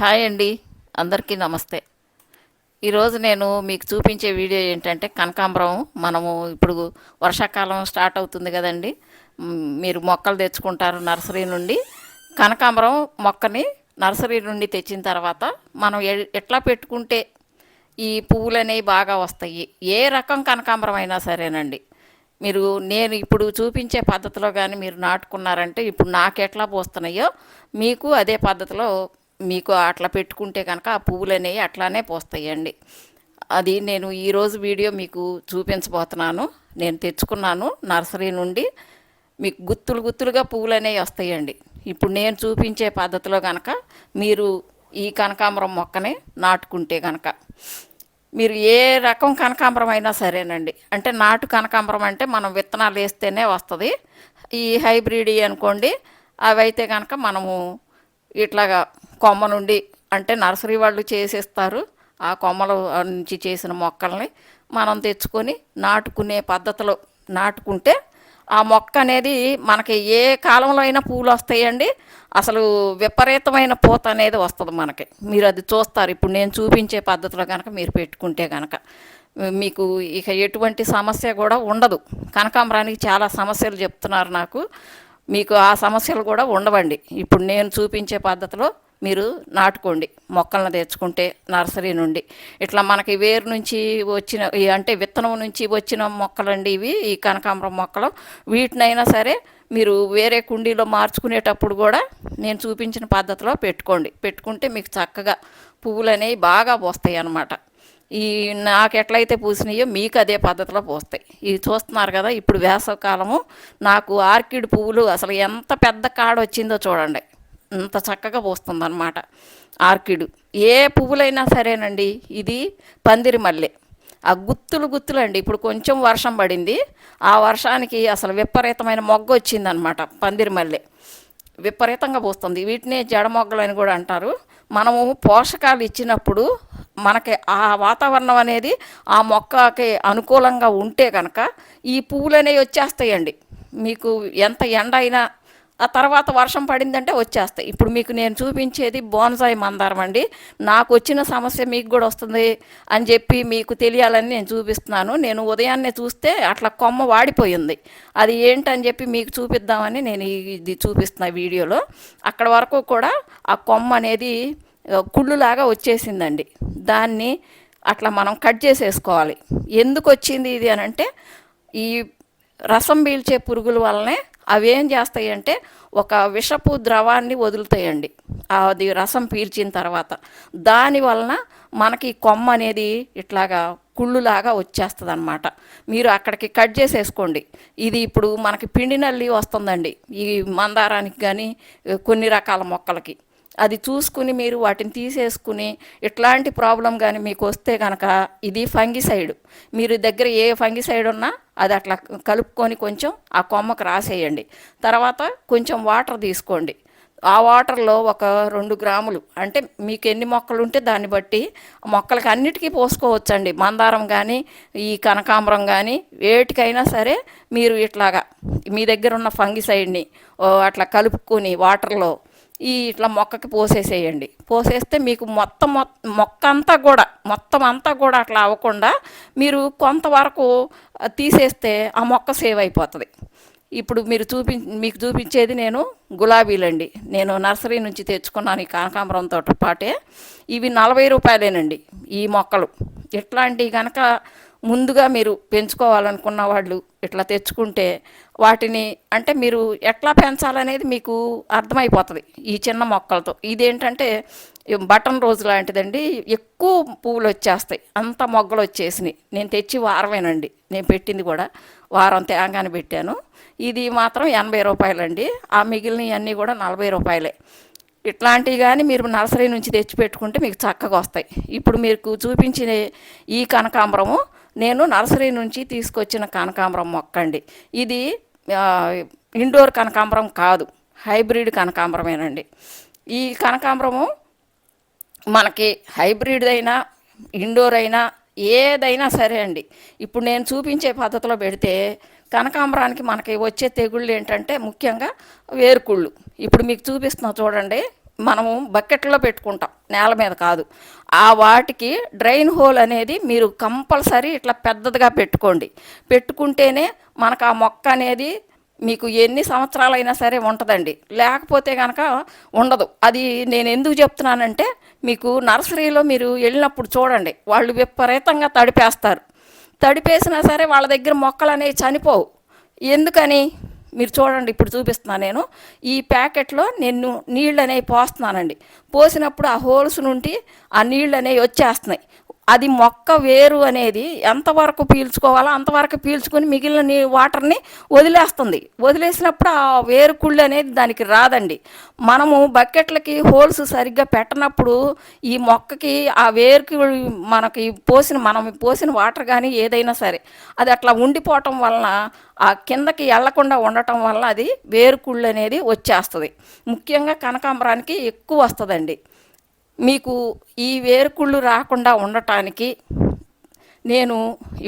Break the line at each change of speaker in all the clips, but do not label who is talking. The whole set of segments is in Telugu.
హాయ్ అండి అందరికీ నమస్తే. ఈరోజు నేను మీకు చూపించే వీడియో ఏంటంటే కనకాంబరం. మనము ఇప్పుడు వర్షాకాలం స్టార్ట్ అవుతుంది కదండి. మీరు మొక్కలు తెచ్చుకుంటారు నర్సరీ నుండి. కనకాంబరం మొక్కని నర్సరీ నుండి తెచ్చిన తర్వాత మనం ఎ- ఎట్లా పెట్టుకుంటే ఈ పువ్వులు అనేవి బాగా వస్తాయి. ఏ రకం కనకాంబరం అయినా సరేనండి. మీరు నేను ఇప్పుడు చూపించే పద్ధతిలో కానీ మీరు నాటుకున్నారంటే ఇప్పుడు నాకు ఎట్లా పోస్తున్నాయో మీకు అదే పద్ధతిలో మీకు అట్లా పెట్టుకుంటే కనుక ఆ పువ్వులు అనేవి అట్లానే పోస్తాయండి. అది నేను ఈరోజు వీడియో మీకు చూపించబోతున్నాను. నేను తెచ్చుకున్నాను నర్సరీ నుండి. మీకు గుత్తులు గుత్తులుగా పువ్వులు అనేవి వస్తాయండి. ఇప్పుడు నేను చూపించే పద్ధతిలో కనుక మీరు ఈ కనకాంబరం మొక్కని నాటుకుంటే కనుక మీరు ఏ రకం కనకాంబరం అయినా సరేనండి. అంటే నాటు కనకాంబరం అంటే మనం విత్తనాలు వేస్తేనే వస్తుంది. ఈ హైబ్రిడ్ అనుకోండి అవి అయితే కనుక మనము ఇట్లాగా కొమ్మ నుండి అంటే నర్సరీ వాళ్ళు చేసేస్తారు. ఆ కొమ్మల నుంచి చేసిన మొక్కల్ని మనం తెచ్చుకొని నాటుకునే పద్ధతిలో నాటుకుంటే ఆ మొక్క అనేది మనకి ఏ కాలంలో అయినా పూలు వస్తాయండి. అసలు విపరీతమైన పూత అనేది వస్తుంది మనకి. మీరు అది చూస్తారు. ఇప్పుడు నేను చూపించే పద్ధతిలో కనుక మీరు పెట్టుకుంటే కనుక మీకు ఇక ఎటువంటి సమస్య కూడా ఉండదు. కనకాంబరానికి చాలా సమస్యలు చెప్తున్నారు నాకు. మీకు ఆ సమస్యలు కూడా ఉండవండి. ఇప్పుడు నేను చూపించే పద్ధతిలో మీరు నాటుకోండి. మొక్కలను తెచ్చుకుంటే నర్సరీ నుండి. ఇట్లా మనకి వేరు నుంచి వచ్చిన అంటే విత్తనం నుంచి వచ్చిన మొక్కలండి ఇవి ఈ కనకాంబరం మొక్కలు. వీటినైనా సరే మీరు వేరే కుండీలో మార్చుకునేటప్పుడు కూడా నేను చూపించిన పద్ధతిలో పెట్టుకోండి. పెట్టుకుంటే మీకు చక్కగా పువ్వులు అనేవి బాగా పోస్తాయి అన్నమాట. ఈ నాకు ఎట్లయితే పూసినాయో మీకు అదే పద్ధతిలో పూస్తాయి. ఇవి చూస్తున్నారు కదా ఇప్పుడు వేసవకాలము నాకు ఆర్కిడ్ పువ్వులు అసలు ఎంత పెద్ద కాడ వచ్చిందో చూడండి. అంత చక్కగా పూస్తుంది అనమాట ఆర్కిడ్. ఏ పువ్వులైనా సరేనండి ఇది పందిరి మల్లె. ఆ గుత్తులు గుత్తులు అండి ఇప్పుడు కొంచెం వర్షం పడింది. ఆ వర్షానికి అసలు విపరీతమైన మొగ్గ వచ్చిందనమాట పందిరి మల్లె. విపరీతంగా పోస్తుంది. వీటిని జడ మొగ్గలు అని కూడా అంటారు. మనము పోషకాలు ఇచ్చినప్పుడు మనకి ఆ వాతావరణం అనేది ఆ మొక్కకి అనుకూలంగా ఉంటే కనుక ఈ పువ్వులు అనేవి వచ్చేస్తాయండి. మీకు ఎంత ఎండ అయినా ఆ తర్వాత వర్షం పడిందంటే వచ్చేస్తాయి. ఇప్పుడు మీకు నేను చూపించేది బోన్సాయి మందారం అండి. నాకు వచ్చిన సమస్య మీకు కూడా వస్తుంది అని చెప్పి మీకు తెలియాలని నేను చూపిస్తున్నాను. నేను ఉదయాన్నే చూస్తే అట్లా కొమ్మ వాడిపోయింది. అది ఏంటని చెప్పి మీకు చూపిద్దామని నేను ఇది చూపిస్తున్నా వీడియోలో. అక్కడ వరకు కూడా ఆ కొమ్మ అనేది కుళ్ళులాగా వచ్చేసిందండి. దాన్ని అట్లా మనం కట్ చేసేసుకోవాలి. ఎందుకు వచ్చింది ఇది అని అంటే ఈ రసం పీల్చే పురుగుల వల్లనే అవి ఏం చేస్తాయంటే ఒక విషపు ద్రవాన్ని వదులుతాయండి. అది రసం పీల్చిన తర్వాత. దాని వలన మనకి కొమ్మ అనేది ఇట్లాగా కుళ్ళులాగా వచ్చేస్తుంది అనమాట మీరు అక్కడికి కట్ చేసేసుకోండి. ఇది ఇప్పుడు మనకి పిండి నల్లి వస్తుందండి. ఈ మందారానికి కానీ కొన్ని రకాల మొక్కలకి. అది చూసుకుని మీరు వాటిని తీసేసుకుని ఇట్లాంటి ప్రాబ్లం కానీ మీకు వస్తే కనుక ఇది ఫంగిసైడ్. మీరు దగ్గర ఏ ఫంగిసైడ్ ఉన్నా అది అట్లా కలుపుకొని కొంచెం ఆ కొమ్మకు రాసేయండి. తర్వాత కొంచెం వాటర్ తీసుకోండి. ఆ వాటర్లో ఒక రెండు గ్రాములు అంటే మీకు ఎన్ని మొక్కలు ఉంటే దాన్ని బట్టి మొక్కలకి అన్నిటికీ పోసుకోవచ్చండి. మందారం కానీ ఈ కనకాంబరం కానీ వేటికైనా సరే మీరు ఇట్లాగా మీ దగ్గర ఉన్న ఫంగిసైడ్ని ఓ అట్లా కలుపుకొని వాటర్లో ఈ ఇట్లా మొక్కకి పోసేసేయండి. పోసేస్తే మీకు మొత్తం మొక్క అంతా కూడా మొత్తం అంతా కూడా అట్లా అవ్వకుండా మీరు కొంతవరకు తీసేస్తే ఆ మొక్క సేవ్ అయిపోతుంది. ఇప్పుడు మీరు చూపి మీకు చూపించేది నేను గులాబీలండి. నేను నర్సరీ నుంచి తెచ్చుకున్నాను ఈ కనకాంబరంతో పాటే. ఇవి నలభై రూపాయలేనండి ఈ మొక్కలు. ఇట్లాంటివి కనుక ముందుగా మీరు పెంచుకోవాలనుకున్న వాళ్ళు ఇట్లా తెచ్చుకుంటే వాటిని అంటే మీరు ఎట్లా పెంచాలనేది మీకు అర్థమైపోతుంది ఈ చిన్న మొక్కలతో. ఇదేంటంటే బటన్ రోజు లాంటిదండి. ఎక్కువ పువ్వులు వచ్చేస్తాయి. అంత మొగ్గలు వచ్చేసినాయి. నేను తెచ్చి వారమేనండి. నేను పెట్టింది కూడా వారం తేగానే పెట్టాను. ఇది మాత్రం ఎనభై రూపాయలండి. ఆ మిగిలినవి అన్నీ కూడా నలభై రూపాయలే. ఇట్లాంటివి కానీ మీరు నర్సరీ నుంచి తెచ్చి పెట్టుకుంటే మీకు చక్కగా వస్తాయి. ఇప్పుడు మీకు చూపించిన ఈ కనకాంబరము నేను నర్సరీ నుంచి తీసుకొచ్చిన కనకాంబరం మొక్క అండి ఇది ఇండోర్ కనకాంబరం కాదు హైబ్రిడ్ కనకాంబరమేనండి. ఈ కనకాంబరము మనకి హైబ్రిడ్ అయినా ఇండోర్ అయినా ఏదైనా సరే అండి. ఇప్పుడు నేను చూపించే పద్ధతిలో పెడితే కనకాంబరానికి మనకి వచ్చే తెగుళ్ళు ఏంటంటే ముఖ్యంగా వేరుకుళ్ళు. ఇప్పుడు మీకు చూపిస్తున్నా చూడండి. మనము బకెట్లో పెట్టుకుంటాం నేల మీద కాదు. ఆ వాటికి డ్రైన్ హోల్ అనేది మీరు కంపల్సరీ ఇట్లా పెద్దదిగా పెట్టుకోండి. పెట్టుకుంటేనే మనకు ఆ మొక్క అనేది మీకు ఎన్ని సంవత్సరాలైనా సరే ఉంటుందండి. లేకపోతే కనుక ఉండదు. అది నేను ఎందుకు చెప్తున్నానంటే మీకు నర్సరీలో మీరు వెళ్ళినప్పుడు చూడండి వాళ్ళు విపరీతంగా తడిపేస్తారు. తడిపేసినా సరే వాళ్ళ దగ్గర మొక్కలు అనేవి చనిపోవు. ఎందుకని? మీరు చూడండి ఇప్పుడు చూపిస్తున్నాను నేను. ఈ ప్యాకెట్లో నేను నీళ్ళు అనేవి పోస్తున్నానండి. పోసినప్పుడు ఆ హోల్స్ నుండి ఆ నీళ్ళు అనేవి వచ్చేస్తున్నాయి. అది మొక్క వేరు అనేది ఎంతవరకు పీల్చుకోవాలో అంతవరకు పీల్చుకొని మిగిలిన నీ వాటర్ని వదిలేస్తుంది. వదిలేసినప్పుడు ఆ వేరు కుళ్ళు అనేది దానికి రాదండి. మనము బకెట్లకి హోల్స్ సరిగ్గా పెట్టనప్పుడు ఈ మొక్కకి ఆ వేరుకి మనకి పోసిన మనం పోసిన వాటర్ కానీ ఏదైనా సరే అది అట్లా ఉండిపోవటం వలన ఆ కిందకి వెళ్ళకుండా ఉండటం వల్ల అది వేరుకుళ్ళు అనేది వచ్చేస్తుంది. ముఖ్యంగా కనకాంబరానికి ఎక్కువ వస్తుందండి. మీకు ఈ వేరుకుళ్ళు రాకుండా ఉండటానికి నేను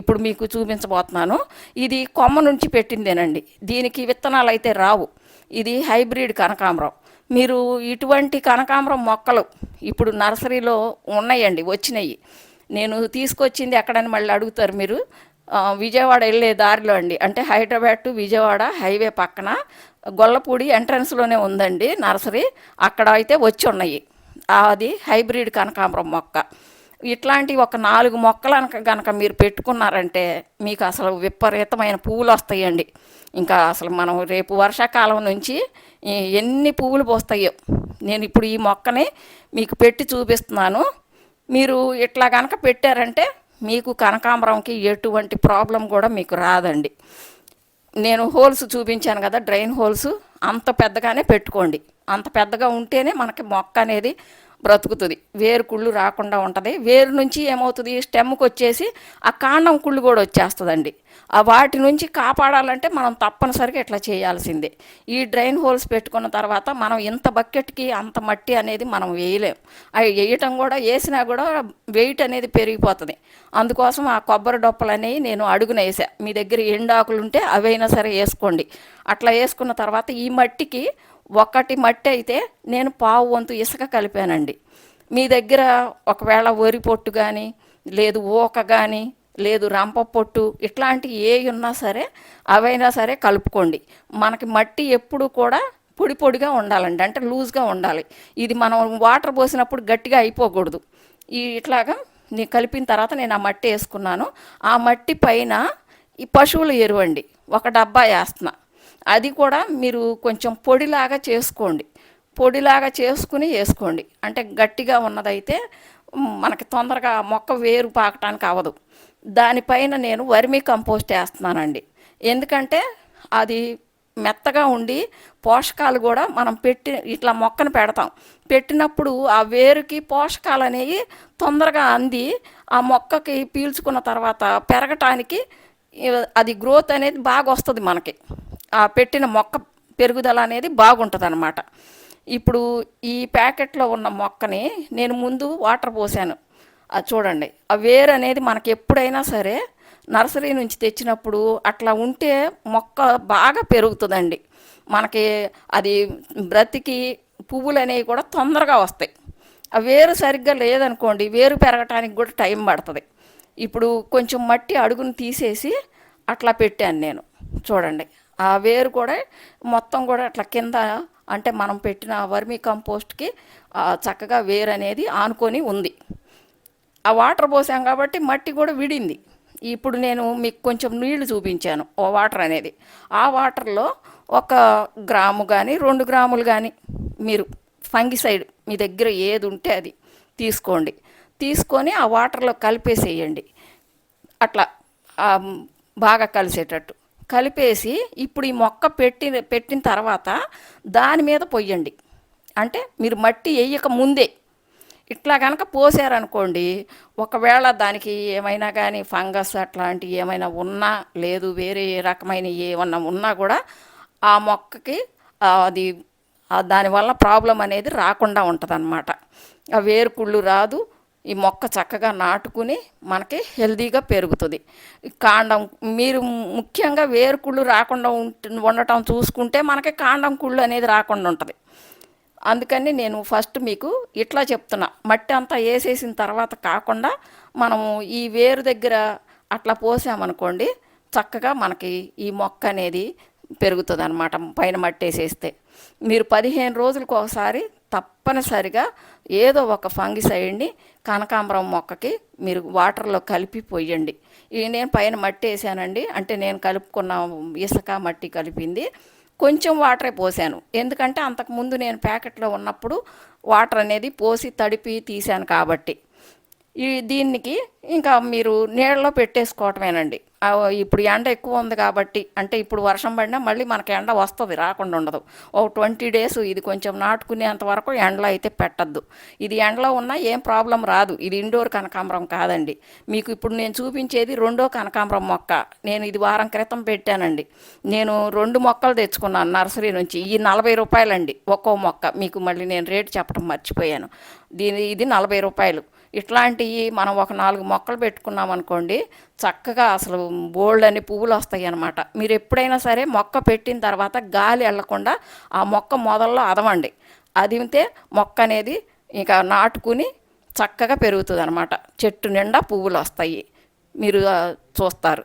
ఇప్పుడు మీకు చూపించబోతున్నాను. ఇది కొమ్మ నుంచి పెట్టిందేనండి. దీనికి విత్తనాలు అయితే రావు. ఇది హైబ్రిడ్ కనకాంబరం. మీరు ఇటువంటి కనకాంబరం మొక్కలు ఇప్పుడు నర్సరీలో ఉన్నాయండి వచ్చినాయి. నేను తీసుకొచ్చింది ఎక్కడని మళ్ళీ అడుగుతారు మీరు. విజయవాడ వెళ్ళే దారిలో అండి. అంటే హైదరాబాద్ టు విజయవాడ హైవే పక్కన గొల్లపూడి ఎంట్రన్స్లోనే ఉందండి నర్సరీ. అక్కడ అయితే వచ్చి ఉన్నాయి. అది హైబ్రిడ్ కనకాంబరం మొక్క. ఇట్లాంటి ఒక నాలుగు మొక్కలు అనక గనక మీరు పెట్టుకున్నారంటే మీకు అసలు విపరీతమైన పువ్వులు వస్తాయండి. ఇంకా అసలు మనం రేపు వర్షాకాలం నుంచి ఎన్ని పువ్వులు పోస్తాయో నేను ఇప్పుడు ఈ మొక్కని మీకు పెట్టి చూపిస్తున్నాను. మీరు ఇట్లా కనుక పెట్టారంటే మీకు కనకాంబరంకి ఎటువంటి ప్రాబ్లం కూడా మీకు రాదండి. నేను హోల్స్ చూపించాను కదా డ్రైన్ హోల్స్ అంత పెద్దగానే పెట్టుకోండి. అంత పెద్దగా ఉంటేనే మనకి మొక్క అనేది బ్రతుకుతుంది. వేరు కుళ్ళు రాకుండా ఉంటుంది. వేరు నుంచి ఏమవుతుంది? స్టెమ్కి వచ్చేసి ఆ కాండం కుళ్ళు కూడా వచ్చేస్తుందండి. ఆ వాటి నుంచి కాపాడాలంటే మనం తప్పనిసరిగా ఇట్లా చేయాల్సిందే. ఈ డ్రైన్ హోల్స్ పెట్టుకున్న తర్వాత మనం ఇంత బకెట్కి అంత మట్టి అనేది మనం వేయలేం. అవి వేయటం కూడా వేసినా కూడా వెయిట్ అనేది పెరిగిపోతుంది. అందుకోసం ఆ కొబ్బరి డొప్పలు అనేవి నేను అడుగున వేసా మీ దగ్గర ఎండాకులు ఉంటే అవైనా సరే వేసుకోండి. అట్లా వేసుకున్న తర్వాత ఈ మట్టికి ఒకటి మట్టి అయితే నేను పావు వంతు ఇసుక కలిపానండి. మీ దగ్గర ఒకవేళ వరి పొట్టు కానీ లేదు ఊక కానీ లేదు రంప పొట్టు ఇట్లాంటివి ఏ ఉన్నా సరే అవైనా సరే కలుపుకోండి. మనకి మట్టి ఎప్పుడు కూడా పొడి పొడిగా ఉండాలండి. అంటే లూజ్గా ఉండాలి. ఇది మనం వాటర్ పోసినప్పుడు గట్టిగా అయిపోకూడదు. ఈ ఇట్లాగా నేను కలిపిన తర్వాత నేను ఆ మట్టి వేసుకున్నాను. ఆ మట్టి పైన ఈ పశువుల ఎరువండి. ఒక డబ్బా వేస్తున్నా. అది కూడా మీరు కొంచెం పొడిలాగా చేసుకోండి. పొడిలాగా చేసుకుని వేసుకోండి. అంటే గట్టిగా ఉన్నదైతే మనకి తొందరగా మొక్క వేరు పాకటానికి అవ్వదు. దానిపైన నేను వర్మీ కంపోస్ట్ వేస్తున్నానండి. ఎందుకంటే అది మెత్తగా ఉండి పోషకాలు కూడా మనం పెట్టి ఇట్లా మొక్కను పెడతాం. పెట్టినప్పుడు ఆ వేరుకి పోషకాలు అనేవి తొందరగా అంది ఆ మొక్కకి పీల్చుకున్న తర్వాత పెరగటానికి అది గ్రోత్ అనేది బాగా వస్తుంది మనకి. ఆ పెట్టిన మొక్క పెరుగుదల అనేది బాగుంటుంది అనమాట ఇప్పుడు ఈ ప్యాకెట్లో ఉన్న మొక్కని నేను ముందు వాటర్ పోసాను. అది చూడండి ఆ వేరు అనేది మనకి ఎప్పుడైనా సరే నర్సరీ నుంచి తెచ్చినప్పుడు అట్లా ఉంటే మొక్క బాగా పెరుగుతుందండి. మనకి అది బ్రతికి పువ్వులు అనేవి కూడా తొందరగా వస్తాయి. ఆ వేరు సరిగ్గా లేదనుకోండి వేరు పెరగటానికి కూడా టైం పడుతుంది. ఇప్పుడు కొంచెం మట్టి అడుగును తీసేసి అట్లా పెట్టాను నేను. చూడండి. ఆ వేరు కూడా మొత్తం కూడా అట్లా కింద అంటే మనం పెట్టిన వర్మీ కంపోస్ట్కి చక్కగా వేరు అనేది ఆనుకొని ఉంది. ఆ వాటర్ పోసాం కాబట్టి మట్టి కూడా విడింది. ఇప్పుడు నేను మీకు కొంచెం నీళ్ళు చూపించాను ఓ వాటర్ అనేది. ఆ వాటర్లో ఒక గ్రాము కానీ రెండు గ్రాములు కానీ మీరు ఫంగిసైడ్ మీ దగ్గర ఏది ఉంటే అది తీసుకోండి. తీసుకొని ఆ వాటర్లో కలిపేసేయండి. అట్లా బాగా కలిసేటట్టు. కలిపేసి ఇప్పుడు ఈ మొక్క పెట్టిన పెట్టిన తర్వాత దాని మీద పొయ్యండి. అంటే మీరు మట్టి వేయక ముందే. ఇట్లా కనుక పోసారనుకోండి ఒకవేళ దానికి ఏమైనా కానీ ఫంగస్ అట్లాంటివి ఏమైనా ఉన్నా లేదు వేరే రకమైన ఏమన్నా ఉన్నా కూడా ఆ మొక్కకి అది దానివల్ల ప్రాబ్లం అనేది రాకుండా ఉంటుంది అన్నమాట ఆ వేరుకుళ్ళు రాదు ఈ మొక్క చక్కగా నాటుకుని మనకి హెల్దీగా పెరుగుతుంది. కాండం మీరు ముఖ్యంగా వేరుకుళ్ళు రాకుండా ఉంట ఉండటం చూసుకుంటే మనకి కాండం కుళ్ళు అనేది రాకుండా ఉంటుంది. అందుకని నేను ఫస్ట్ మీకు ఇట్లా చెప్తున్నా. మట్టి అంతా వేసేసిన తర్వాత కాకుండా మనము ఈ వేరు దగ్గర అట్లా పోసామనుకోండి చక్కగా మనకి ఈ మొక్క అనేది పెరుగుతుంది అనమాట పైన మట్టి వేసేస్తే మీరు పదిహేను రోజులకు ఒకసారి తప్పనిసరిగా ఏదో ఒక ఫంగిసైడ్ని కనకాంబరం మొక్కకి మీరు వాటర్లో కలిపి పోయండి ఇది నేను పైన మట్టి వేసానండి అంటే నేను కలుపుకున్న ఇసుక మట్టి కలిపింది. కొంచెం వాటరే పోసాను. ఎందుకంటే అంతకుముందు నేను ప్యాకెట్లో ఉన్నప్పుడు వాటర్ అనేది పోసి తడిపి తీశాను కాబట్టి. ఈ దీనికి ఇంకా మీరు నీళ్ళలో పెట్టేసుకోవటమేనండి. ఇప్పుడు ఎండ ఎక్కువ ఉంది కాబట్టి అంటే ఇప్పుడు వర్షం పడినా మళ్ళీ మనకి ఎండ వస్తుంది రాకుండా ఉండదు. ఓ ట్వంటీ డేస్ ఇది కొంచెం నాటుకునేంత వరకు ఎండలో అయితే పెట్టద్దు. ఇది ఎండలో ఉన్నా ఏం ప్రాబ్లం రాదు. ఇది ఇండోర్ కనకాంబరం కాదండి. మీకు ఇప్పుడు నేను చూపించేది రెండో కనకాంబరం మొక్క. నేను ఇది వారం క్రితం పెట్టానండి. నేను రెండు మొక్కలు తెచ్చుకున్నాను నర్సరీ నుంచి. ఈ నలభై రూపాయలండి ఒక్కో మొక్క. మీకు మళ్ళీ నేను రేటు చెప్పడం మర్చిపోయాను. దీని ఇది నలభై రూపాయలు. ఇట్లాంటివి మనం ఒక నాలుగు మొక్కలు పెట్టుకున్నాం అనుకోండి చక్కగా అసలు బోల్డ్ అని పువ్వులు వస్తాయి అన్నమాట. మీరు ఎప్పుడైనా సరే మొక్క పెట్టిన తర్వాత గాలి వెళ్ళకుండా ఆ మొక్క మొదల్లో అదవండి. అదిమితే మొక్క అనేది ఇంకా నాటుకుని చక్కగా పెరుగుతుంది అనమాట చెట్టు నిండా పువ్వులు వస్తాయి. మీరు చూస్తారు.